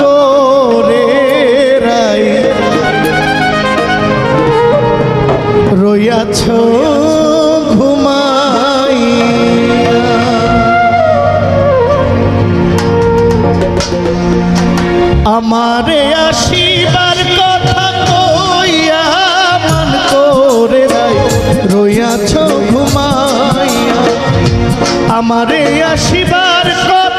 তোরে রাই। রইয়াছ ঘুমাই আমারে আসিবার কথা কইয়া মন করে রাই। রইয়াছ ঘুমাইয়া। আমারে আসিবার কথা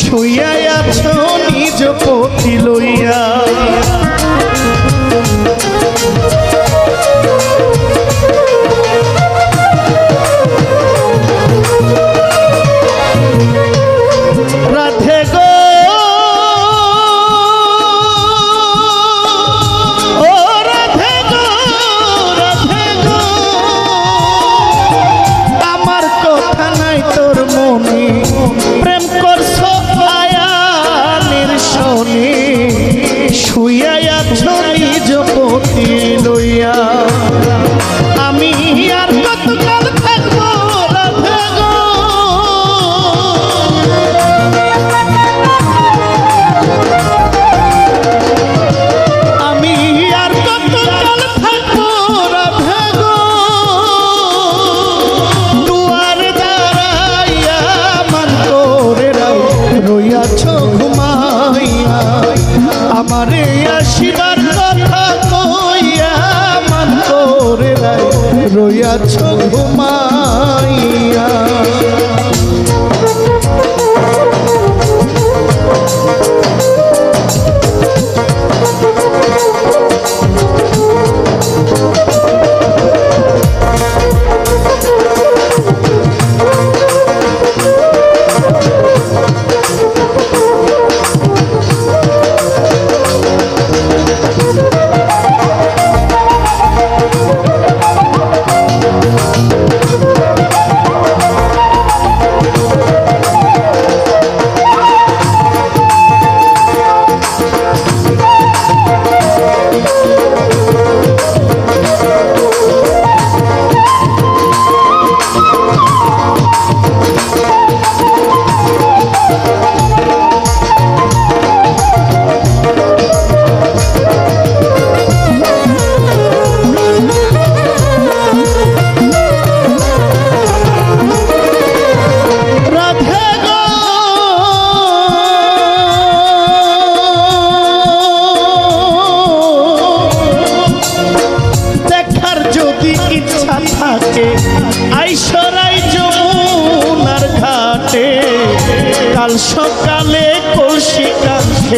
শুইয়া শুইয়া আছো নিজ রইয়াছ ঘুমাইয়া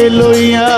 লইয়া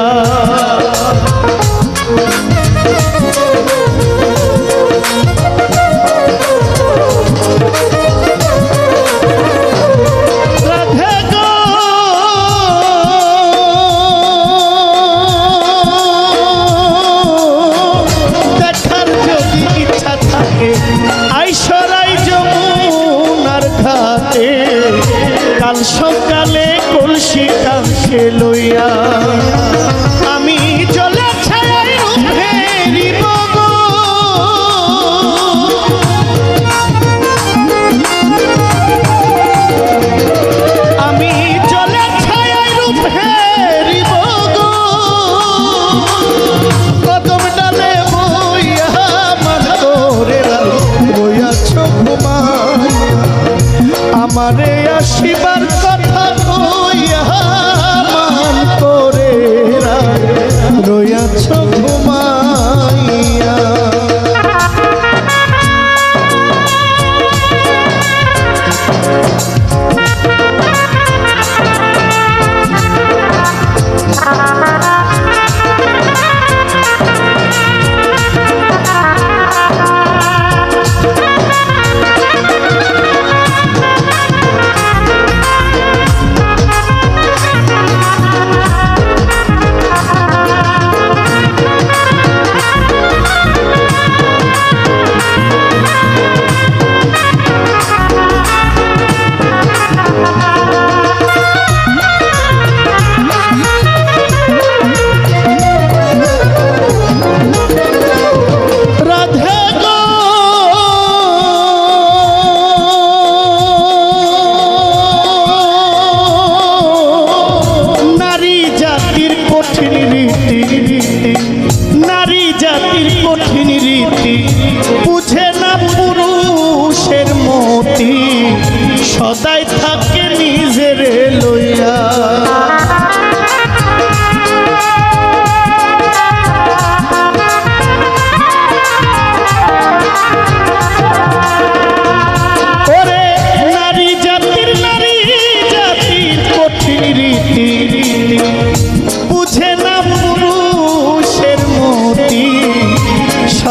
আমারে আসিবার কথা কইয়া মান করে রয়াছ ঘুম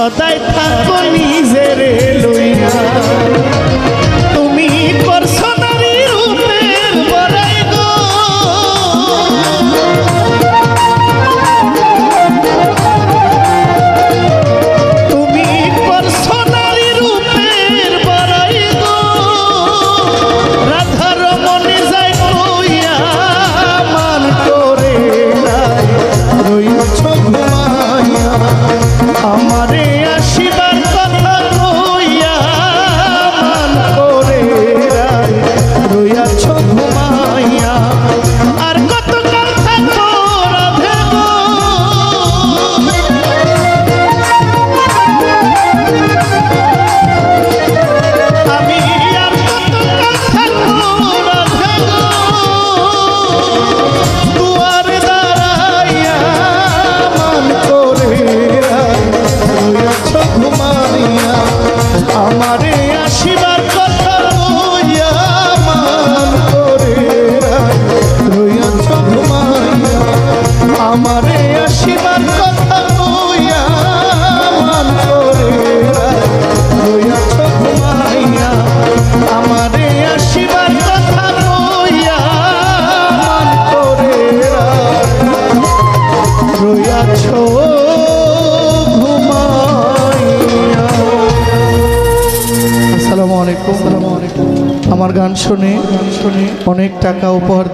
我在 শুনে অনেক টাকা উপহার